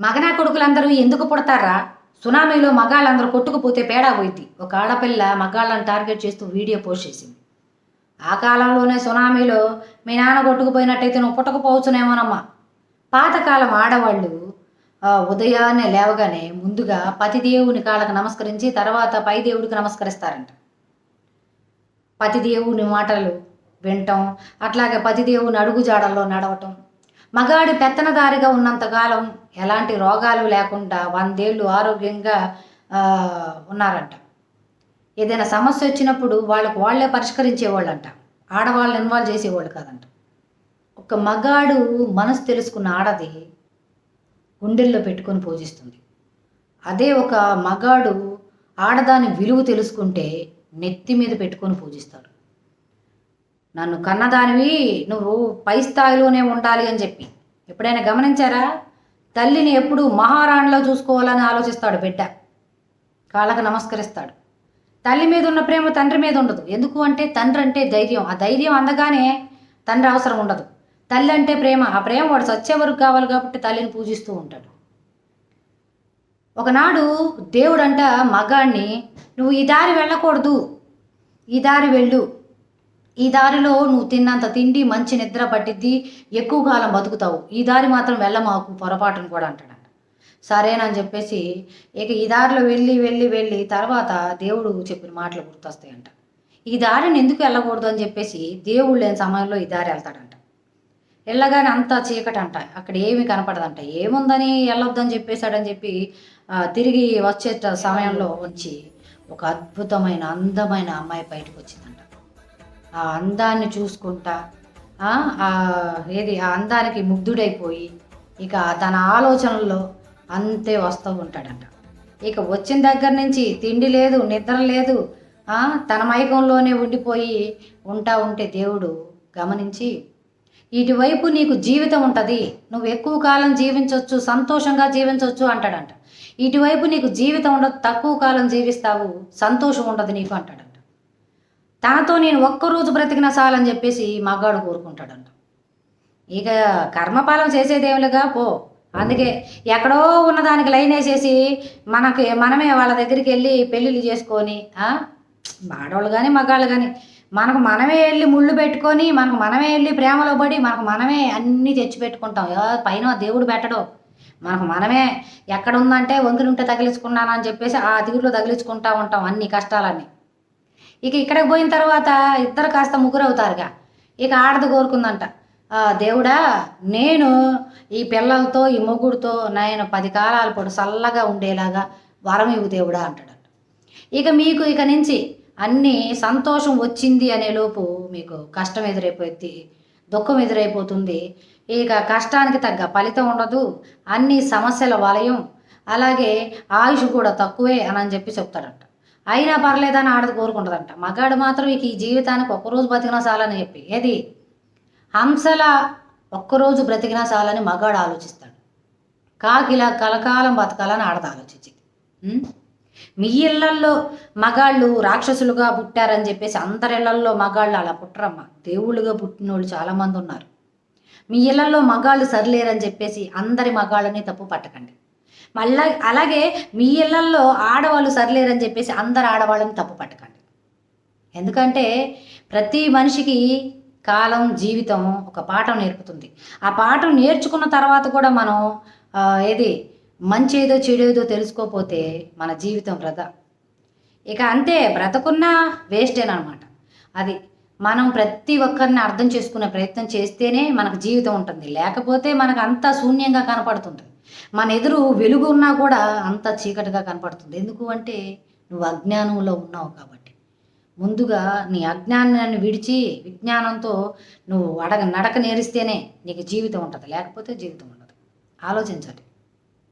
మగనా కొడుకులందరూ ఎందుకు పుడతారా? సునామీలో మగాళ్ళందరూ కొట్టుకుపోతే పేడా పోయింది. ఒక ఆడపిల్ల మగాళ్ళని టార్గెట్ చేస్తూ వీడియో పోస్ట్ చేసింది. ఆ కాలంలోనే సునామీలో మీ నాన్న కొట్టుకుపోయినట్టయితే నువ్వు పుట్టకపోవచ్చునేమోనమ్మా. పాతకాలం ఆడవాళ్ళు ఉదయాన్నే లేవగానే ముందుగా పతిదేవుని కాళ్ళకు నమస్కరించి తర్వాత పై దేవుడికి నమస్కరిస్తారంట. పతిదేవుని మాటలు వినటం అట్లాగే పతిదేవుని అడుగుజాడల్లో నడవటం మగాడి పెత్తనదారిగా ఉన్నంతకాలం ఎలాంటి రోగాలు లేకుండా వందేళ్ళు ఆరోగ్యంగా ఉన్నారంట. ఏదైనా సమస్య వచ్చినప్పుడు వాళ్ళకు వాళ్ళే పరిష్కరించేవాళ్ళంట. ఆడవాళ్ళని ఇన్వాల్వ్ చేసేవాళ్ళు కాదంట. ఒక మగాడు మనసు తెలుసుకున్న ఆడది గుండెల్లో పెట్టుకొని పూజిస్తుంది. అదే ఒక మగాడు ఆడదాని విలువ తెలుసుకుంటే నెత్తి మీద పెట్టుకొని పూజిస్తాడు. నన్ను కన్నదానివి నువ్వు పై స్థాయిలోనే ఉండాలి అని చెప్పి. ఎప్పుడైనా గమనించారా? తల్లిని ఎప్పుడు మహారాణిలో చూసుకోవాలని ఆలోచిస్తాడు బిడ్డ. కాళ్ళకు నమస్కరిస్తాడు. తల్లి మీద ఉన్న ప్రేమ తండ్రి మీద ఉండదు. ఎందుకు అంటే తండ్రి అంటే ధైర్యం. ఆ ధైర్యం అందగానే తండ్రి అవసరం ఉండదు. తల్లి అంటే ప్రేమ. ఆ ప్రేమ వాడు సచ్చే వరకు కావాలి కాబట్టి తల్లిని పూజిస్తూ ఉంటాడు. ఒకనాడు దేవుడంట మగాణ్ణి నువ్వు ఈ దారి వెళ్ళకూడదు. ఈ దారి వెళ్ళు. ఈ దారిలో నువ్వు తిన్నంత తిండి మంచి నిద్ర పట్టిద్ది ఎక్కువ కాలం బతుకుతావు. ఈ దారి మాత్రం వెళ్ళమాకు పొరపాటును కూడా అంటాడంట. సరేనని చెప్పేసి ఇక ఈ దారిలో వెళ్ళి వెళ్ళి వెళ్ళి తర్వాత దేవుడు చెప్పిన మాటలు గుర్తొస్తాయంట. ఈ దారిని ఎందుకు వెళ్ళకూడదు అని చెప్పేసి దేవుడు లేని సమయంలో ఈ దారి వెళ్తాడంట. వెళ్ళగానే అంతా చీకటంట. అక్కడ ఏమీ కనపడదంట. ఏముందని వెళ్ళొద్దని చెప్పేశాడని చెప్పి తిరిగి వచ్చే సమయంలో వచ్చి ఒక అద్భుతమైన అందమైన అమ్మాయి బయటకు వచ్చిందంట. ఆ అందాన్ని చూసుకుంటా ఆ, ఏది ఆ అందానికి ముగ్ధుడైపోయి ఇక తన ఆలోచనల్లో అంతే వస్తూ ఉంటాడంట. ఇక వచ్చిన దగ్గర నుంచి తిండి లేదు నిద్ర లేదు తన మైకంలోనే ఉండిపోయి ఉంటా ఉంటే దేవుడు గమనించి ఇటువైపు నీకు జీవితం ఉంటుంది నువ్వు ఎక్కువ కాలం జీవించవచ్చు సంతోషంగా జీవించవచ్చు అంటాడంట. ఇటువైపు నీకు జీవితం ఉండదు తక్కువ కాలం జీవిస్తావు సంతోషం ఉండదు నీకు అంటాడంట తనతో నేను ఒక్కరోజు బ్రతికిన చాలని చెప్పేసి మగాడు కోరుకుంటాడంట. ఇక కర్మపాలన చేసేదేమిలుగా పో. అందుకే ఎక్కడో ఉన్నదానికి లైన్ వేసేసి మనకి మనమే వాళ్ళ దగ్గరికి వెళ్ళి పెళ్ళిళ్ళు చేసుకొని ఆడవాళ్ళు కానీ మగాళ్ళు కానీ మనకు మనమే వెళ్ళి ముళ్ళు పెట్టుకొని మనకు మనమే వెళ్ళి ప్రేమలో పడి మనకు మనమే అన్నీ తెచ్చి పెట్టుకుంటాం. పైన దేవుడు పెట్టడు. మనకు మనమే ఎక్కడ ఉందంటే వంతులుంటే తగిలించుకున్నానని చెప్పేసి ఆ తీరులో తగిలించుకుంటా ఉంటాం అన్ని కష్టాలన్నీ. ఇక ఇక్కడికి పోయిన తర్వాత ఇద్దరు కాస్త ముగ్గురవుతారుగా. ఇక ఆడది కోరుకుందంట దేవుడా నేను ఈ పిల్లలతో ఈ మొగుడితో నేను పది కాలాల పాటు చల్లగా ఉండేలాగా వరం ఇవ్వు దేవుడా అంటాడంట ఇక మీకు ఇక నుంచి అన్నీ సంతోషం వచ్చింది అనే లోపు మీకు కష్టం ఎదురైపోద్ది దుఃఖం ఎదురైపోతుంది. ఇక కష్టానికి తగ్గ ఫలితం ఉండదు అన్ని సమస్యల వలయం. అలాగే ఆయుష్ కూడా తక్కువే అని అని చెప్పి చెప్తాడంట. అయినా పర్లేదని ఆడది కోరుకుంటుందంట. మగాడు మాత్రం ఇక ఈ జీవితానికి ఒక్కరోజు బతికినా చాలని చెప్పి. ఏది? హంసల ఒక్కరోజు బ్రతికినా చాలని మగాడు ఆలోచిస్తాడు. కాకిలా కలకాలం బతకాలని ఆడది ఆలోచించింది. మీ ఇళ్ళల్లో మగాళ్ళు రాక్షసులుగా పుట్టారని చెప్పేసి అందరి ఇళ్ళల్లో మగాళ్ళు అలా పుట్టరమ్మా. దేవుళ్ళుగా పుట్టిన వాళ్ళు చాలామంది ఉన్నారు. మీ ఇళ్ళల్లో మగాళ్ళు సరిలేరని చెప్పేసి అందరి మగాళ్ళని తప్పు పట్టకండి. మళ్ళా అలాగే మీ ఇళ్ళల్లో ఆడవాళ్ళు సరిలేరని చెప్పేసి అందరు ఆడవాళ్ళని తప్పు పట్టకండి. ఎందుకంటే ప్రతి మనిషికి కాలం జీవితం ఒక పాఠం నేర్పుతుంది. ఆ పాఠం నేర్చుకున్న తర్వాత కూడా మనం ఏది మంచి ఏదో చెడు ఏదో మన జీవితం వృధా. ఇక అంతే బ్రతకున్నా వేస్టేనమాట అది మనం ప్రతి ఒక్కరిని అర్థం చేసుకునే ప్రయత్నం చేస్తేనే మనకు జీవితం ఉంటుంది. లేకపోతే మనకు అంతా శూన్యంగా కనపడుతుంది. మన ఎదురు వెలుగు ఉన్నా కూడా అంత చీకటిగా కనపడుతుంది. ఎందుకు అంటే నువ్వు అజ్ఞానంలో ఉన్నావు కాబట్టి. ముందుగా నీ అజ్ఞానాన్ని విడిచి విజ్ఞానంతో నువ్వు అడగ నడక నేరిస్తేనే నీకు జీవితం ఉంటుంది. లేకపోతే జీవితం ఉండదు. ఆలోచించండి